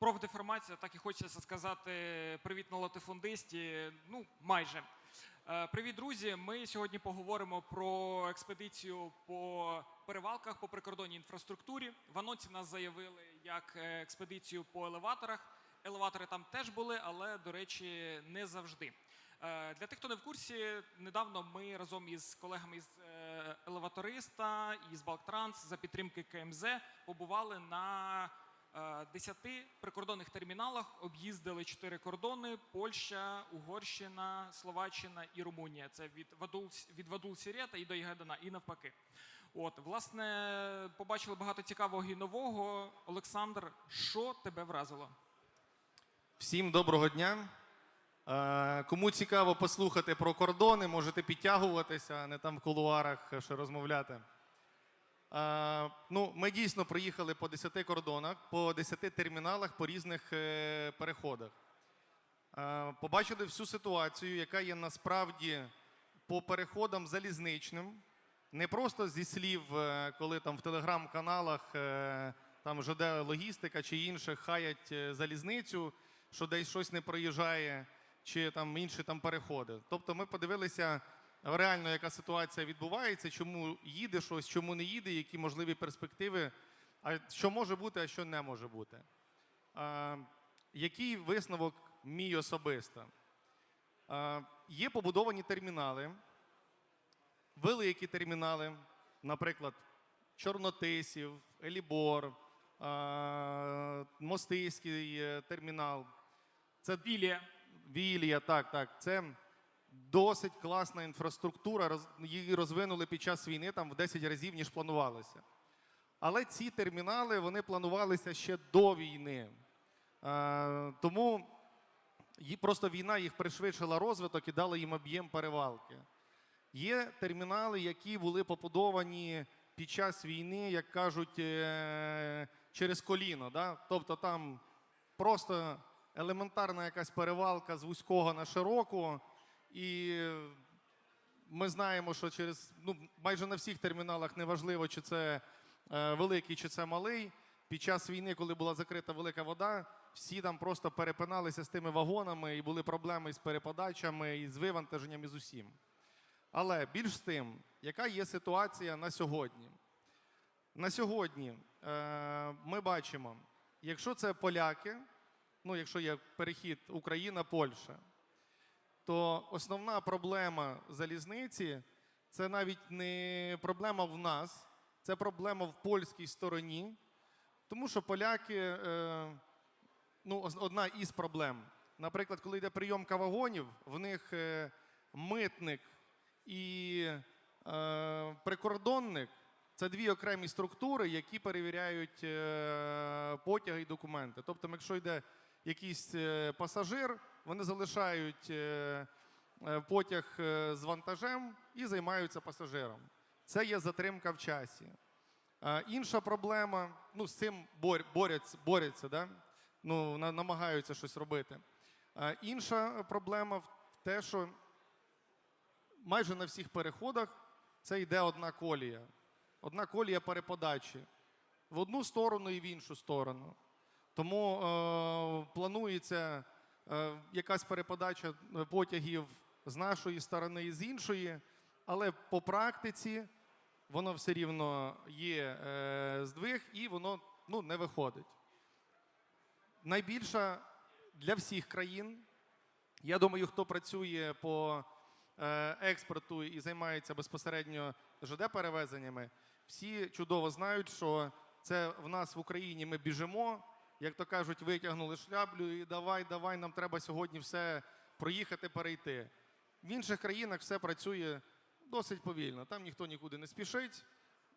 профдеформація, так і хочеться сказати привіт на латифундисті. Ну, майже. Е, Привіт, друзі! Ми сьогодні поговоримо про експедицію по перевалках по прикордонній інфраструктурі. В анонсі нас заявили як е, експедицію по елеваторах. Елеватори там теж були, але, до речі, не завжди. Е, Для тих, хто не в курсі, недавно ми разом із колегами з елеваториста і з Балктранс за підтримки КМЗ побували на 10 прикордонних терміналах, об'їздили 4 кордони: Польща, Угорщина, Словаччина і Румунія. Це від Вадул від Вадул і до Єгедана, і навпаки. От, власне, побачили багато цікавого і нового. Олександр, що тебе вразило? Всім доброго дня. Е, Кому цікаво послухати про кордони, можете підтягуватися, а не там в кулуарах ще розмовляти. Ну, ми дійсно проїхали по 10 кордонах, по 10 терміналах, по різних е, переходах. Побачили всю ситуацію, яка є насправді по переходам залізничним. Не просто зі слів, е, коли там в телеграм-каналах е, там ЖД логістика чи інших хаять залізницю, що десь щось не проїжджає, чи там інші там переходи. Тобто ми подивилися реально, яка ситуація відбувається, чому їде щось, чому не їде, які можливі перспективи, а що може бути, а що не може бути. А, який висновок мій особисто? А, є побудовані термінали, великі термінали, наприклад, Чорнотисів, Елібор, а, Мостиський е, термінал. Це Вілія. Вілія, так, так. Це досить класна інфраструктура. Її розвинули під час війни там в 10 разів, ніж планувалося. Але ці термінали вони планувалися ще до війни. Е, тому просто війна їх пришвидшила розвиток і дала їм об'єм перевалки. Є термінали, які були побудовані під час війни, як кажуть, е, через коліно. Да? Тобто там просто елементарна якась перевалка з вузького на широку. І ми знаємо, що через ну, майже на всіх терміналах неважливо, чи це е, великий, чи це малий. Під час війни, коли була закрита велика вода, всі там просто перепиналися з тими вагонами, і були проблеми з переподачами, і з вивантаженням, і з усім. Але більш з тим, яка є ситуація на сьогодні? На сьогодні е, ми бачимо, якщо це поляки, ну якщо є перехід Україна-Польща, то основна проблема залізниці це навіть не проблема в нас, це проблема в польській стороні, тому що поляки, е, ну, одна із проблем. Наприклад, коли йде прийомка вагонів, в них е, митник і е, прикордонник це дві окремі структури, які перевіряють потяги і документи. Тобто, якщо йде якийсь пасажир, вони залишають е, е, потяг е, з вантажем і займаються пасажиром. Це є затримка в часі. Інша проблема, ну з цим борються, борються да? ну, намагаються щось робити. Інша проблема в те, що майже на всіх переходах це йде одна колія. Одна колія переподачі в одну сторону і в іншу сторону. Тому е, планується якась переподача е, потягів з нашої сторони і з іншої, але по практиці воно все рівно є е, здвиг і воно ну, не виходить. Найбільша для всіх країн, я думаю, хто працює по е, експорту і займається безпосередньо ЖД-перевезеннями, всі чудово знають, що це в нас в Україні ми біжимо, як то кажуть, витягнули шляблю і давай, давай, нам треба сьогодні все проїхати, перейти. В інших країнах все працює досить повільно. Там ніхто нікуди не спішить,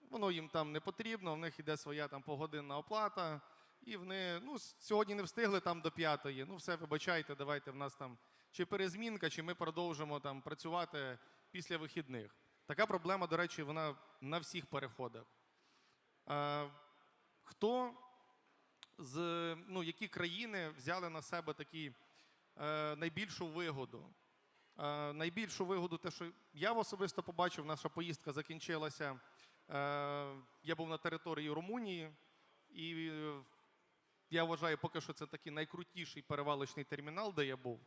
воно їм там не потрібно, в них іде своя там погодинна оплата. І вони ну, сьогодні не встигли там до п'ятої. Ну, все, вибачайте, давайте в нас там чи перезмінка, чи ми продовжимо там працювати після вихідних. Така проблема, до речі, вона на всіх переходах. Е, хто з ну, які країни взяли на себе такі е, найбільшу вигоду? Е, найбільшу вигоду, те, що я особисто побачив, наша поїздка закінчилася. Е, я був на території Румунії, і е, я вважаю, поки що це такий найкрутіший перевалочний термінал, де я був.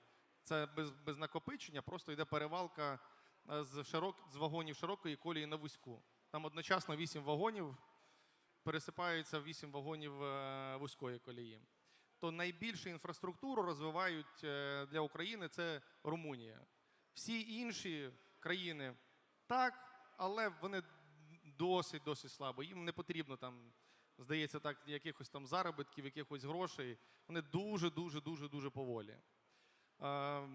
Це без, без накопичення, просто йде перевалка е, з, широк, з вагонів широкої колії на вузьку. Там одночасно 8 вагонів пересипаються в 8 вагонів е, вузької колії. То найбільшу інфраструктуру розвивають е, для України це Румунія. Всі інші країни так, але вони досить досить слабо. Їм не потрібно там, здається, так, якихось там заробітків, якихось грошей. Вони дуже, дуже, дуже, дуже поволі. Е,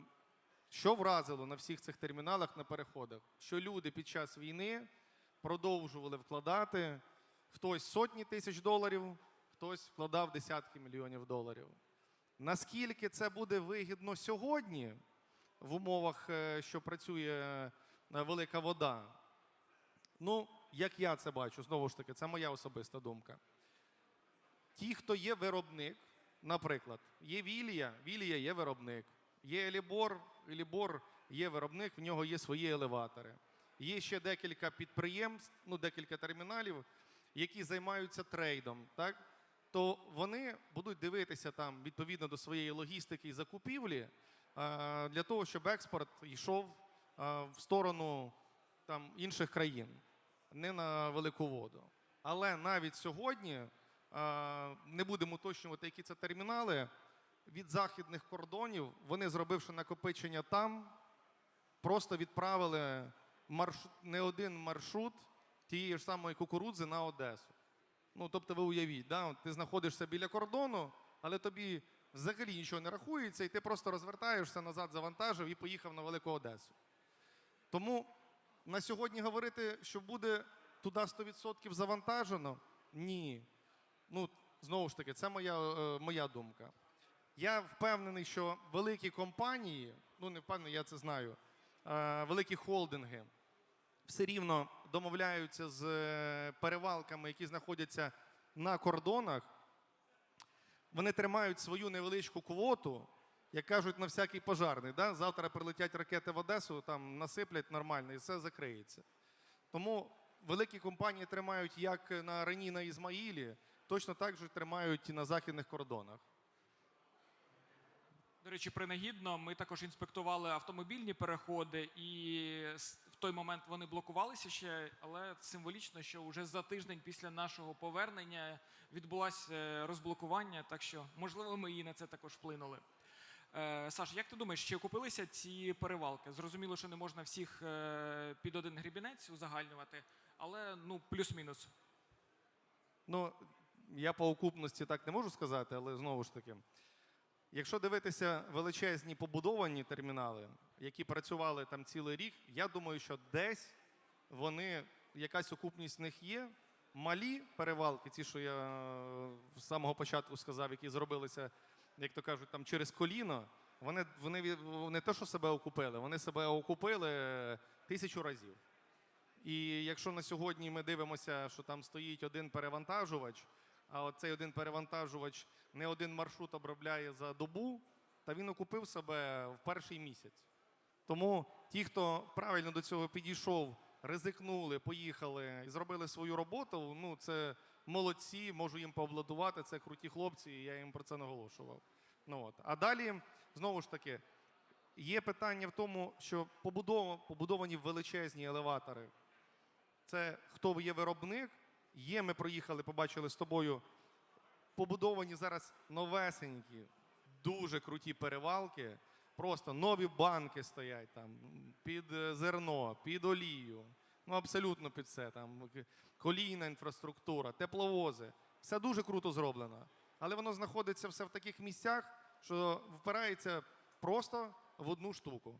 Що вразило на всіх цих терміналах на переходах? Що люди під час війни продовжували вкладати хтось сотні тисяч доларів, хтось вкладав десятки мільйонів доларів. Наскільки це буде вигідно сьогодні, в умовах, е, що працює е, велика вода? Ну, як я це бачу, знову ж таки, це моя особиста думка. Ті, хто є виробник, наприклад, є Вілія, Вілія є виробник, є Елібор, Елібор є виробник, в нього є свої елеватори. Є ще декілька підприємств, ну декілька терміналів, які займаються трейдом, так? то вони будуть дивитися там відповідно до своєї логістики і закупівлі е, для того, щоб експорт йшов е, в сторону там, інших країн, не на велику воду. Але навіть сьогодні е, не будемо уточнювати, які це термінали. Від західних кордонів вони, зробивши накопичення там, просто відправили марш... не один маршрут тієї ж самої кукурудзи на Одесу. Ну, тобто, ви уявіть, да? ти знаходишся біля кордону, але тобі взагалі нічого не рахується, і ти просто розвертаєшся назад, завантажив і поїхав на Велику Одесу. Тому на сьогодні говорити, що буде туди 100% завантажено, ні. Ну, знову ж таки, це моя, е, моя думка. Я впевнений, що великі компанії, ну не впевнений, я це знаю, е, великі холдинги все рівно домовляються з е, перевалками, які знаходяться на кордонах. Вони тримають свою невеличку квоту, як кажуть, на всякий пожарний. Да? Завтра прилетять ракети в Одесу, там насиплять нормально і все закриється. Тому великі компанії тримають як на Рені, на Ізмаїлі, точно так же тримають і на західних кордонах. До речі, принагідно, ми також інспектували автомобільні переходи, і той момент вони блокувалися ще, але символічно, що вже за тиждень після нашого повернення відбулося е, розблокування, так що можливо ми і на це також вплинули. Е, Саш, як ти думаєш, чи окупилися ці перевалки? Зрозуміло, що не можна всіх е, під один грібінець узагальнювати, але ну плюс-мінус. Ну, я по окупності так не можу сказати, але знову ж таки, якщо дивитися величезні побудовані термінали, які працювали там цілий рік, я думаю, що десь вони, якась окупність в них є. Малі перевалки, ці, що я е, з самого початку сказав, які зробилися, як то кажуть, там через коліно, вони, вони не те, що себе окупили, вони себе окупили е, тисячу разів. І якщо на сьогодні ми дивимося, що там стоїть один перевантажувач, а от цей один перевантажувач не один маршрут обробляє за добу, та він окупив себе в перший місяць. Тому ті, хто правильно до цього підійшов, ризикнули, поїхали і зробили свою роботу, ну це молодці, можу їм пообладувати, це круті хлопці, і я їм про це наголошував. Ну, от. А далі, знову ж таки, є питання в тому, що побудов- побудовані величезні елеватори. Це хто є виробник. Є, ми проїхали, побачили з тобою побудовані зараз новесенькі, дуже круті перевалки. Просто нові банки стоять там під е, зерно, під олію. Ну, абсолютно під все. Там колійна інфраструктура, тепловози. Все дуже круто зроблено. Але воно знаходиться все в таких місцях, що впирається просто в одну штуку.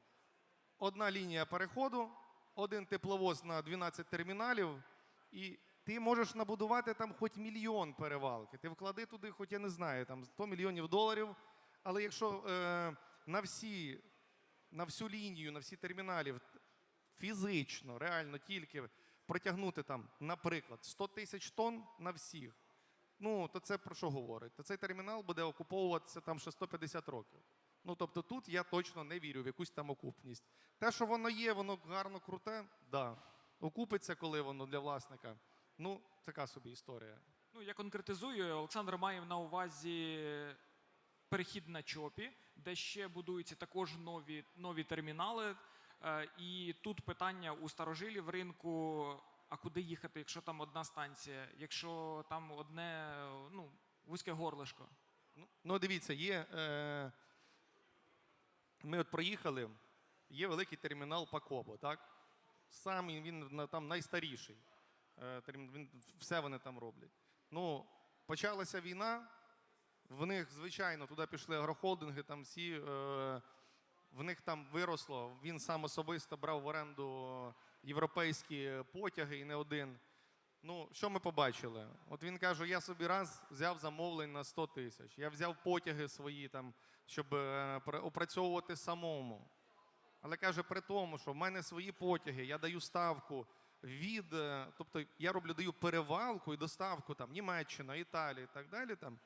Одна лінія переходу, один тепловоз на 12 терміналів, і ти можеш набудувати там хоч мільйон перевалки. Ти вклади туди, хоч я не знаю, там 100 мільйонів доларів. Але якщо е, на всі, на всю лінію, на всі терміналі фізично, реально тільки протягнути там, наприклад, 100 тисяч тонн на всіх, ну то це про що говорить? То цей термінал буде окуповуватися там ще 150 років. Ну тобто тут я точно не вірю в якусь там окупність. Те, що воно є, воно гарно круте, да. Окупиться, коли воно для власника. Ну, така собі історія. Ну, я конкретизую. Олександр має на увазі перехід на ЧОПі, де ще будуються також нові, нові термінали. Е, І тут питання у старожилів ринку: а куди їхати, якщо там одна станція, якщо там одне ну, вузьке горлишко. Ну, Ну, дивіться, є. Е, ми от проїхали, є великий термінал Пакобо, так? Сам він, він там найстаріший. Е, все вони там роблять. Ну, почалася війна, в них, звичайно, туди пішли агрохолдинги, там всі. Е, в них там виросло. Він сам особисто брав в оренду європейські потяги і не один. Ну, що ми побачили? От він каже: я собі раз взяв замовлень на 100 тисяч. Я взяв потяги свої там, щоб е, опрацьовувати самому. Але каже, при тому, що в мене свої потяги, я даю ставку від, е, тобто я роблю даю перевалку і доставку там Німеччина, Італія і так далі. Там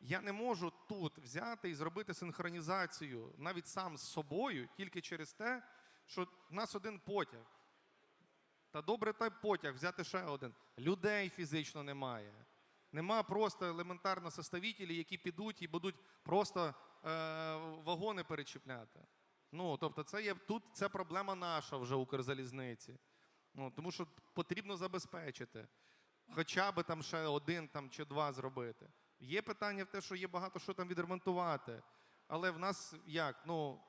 я не можу тут взяти і зробити синхронізацію навіть сам з собою тільки через те, що в нас один потяг. Та добре той потяг, взяти ще один. Людей фізично немає. Нема просто елементарно составителів, які підуть і будуть просто е, вагони перечіпляти. Ну, тобто, це є тут це проблема наша вже Укрзалізниці. Ну, тому що потрібно забезпечити. Хоча би там ще один там, чи два зробити. Є питання в те, що є багато що там відремонтувати. Але в нас як? Ну,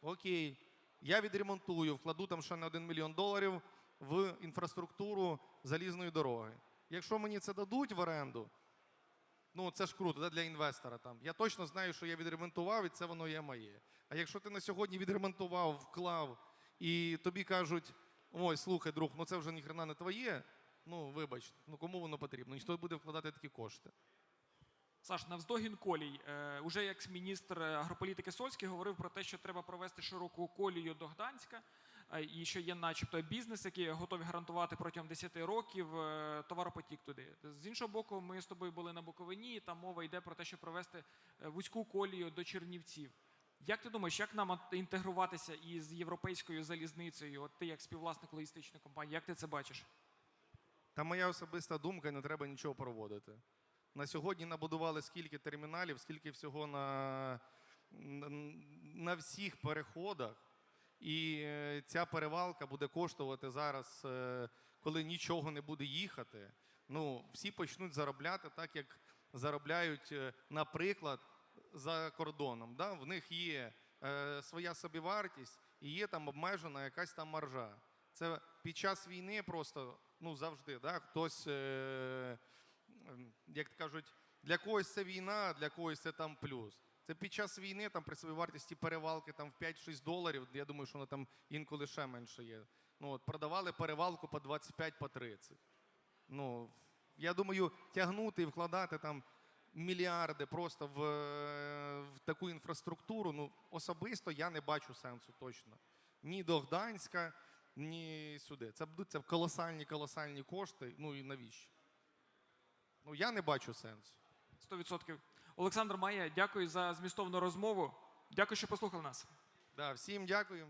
окей, я відремонтую, вкладу там ще на 1 мільйон доларів в інфраструктуру залізної дороги. Якщо мені це дадуть в оренду, ну це ж круто да, для інвестора. Там. Я точно знаю, що я відремонтував, і це воно є моє. А якщо ти на сьогодні відремонтував, вклав, і тобі кажуть: ой, слухай, друг, ну це вже ніхрена не твоє. Ну, вибач, ну кому воно потрібно? Ніхто буде вкладати такі кошти. Саш, навздогін колій. Е, уже як міністр агрополітики Сольський говорив про те, що треба провести широку колію до Гданська, е, і що є, начебто, бізнес, який готові гарантувати протягом 10 років е, товаропотік туди. З іншого боку, ми з тобою були на Буковині, і там мова йде про те, щоб провести е, вузьку колію до Чернівців. Як ти думаєш, як нам інтегруватися із європейською залізницею? От ти як співвласник логістичної компанії, як ти це бачиш? Та моя особиста думка, не треба нічого проводити. На сьогодні набудували скільки терміналів, скільки всього на, на, всіх переходах. І е, ця перевалка буде коштувати зараз, е, коли нічого не буде їхати. Ну, всі почнуть заробляти так, як заробляють, е, наприклад, за кордоном. Да? В них є е, своя собівартість і є там обмежена якась там маржа. Це під час війни просто ну, завжди. Да? Хтось, е, як кажуть, для когось це війна, а для когось це там плюс. Це під час війни там при своїй вартості перевалки там в 5-6 доларів. Я думаю, що воно там інколи ще менше є. Ну, от, продавали перевалку по 25 по 30. Ну, я думаю, тягнути і вкладати там мільярди просто в, в таку інфраструктуру. Ну, особисто я не бачу сенсу точно. Ні до Гданська, ні сюди. Це будуть це колосальні, колосальні кошти. Ну і навіщо? Ну, я не бачу сенсу. 100%. Олександр Має, дякую за змістовну розмову. Дякую, що послухали нас. Да, всім дякую.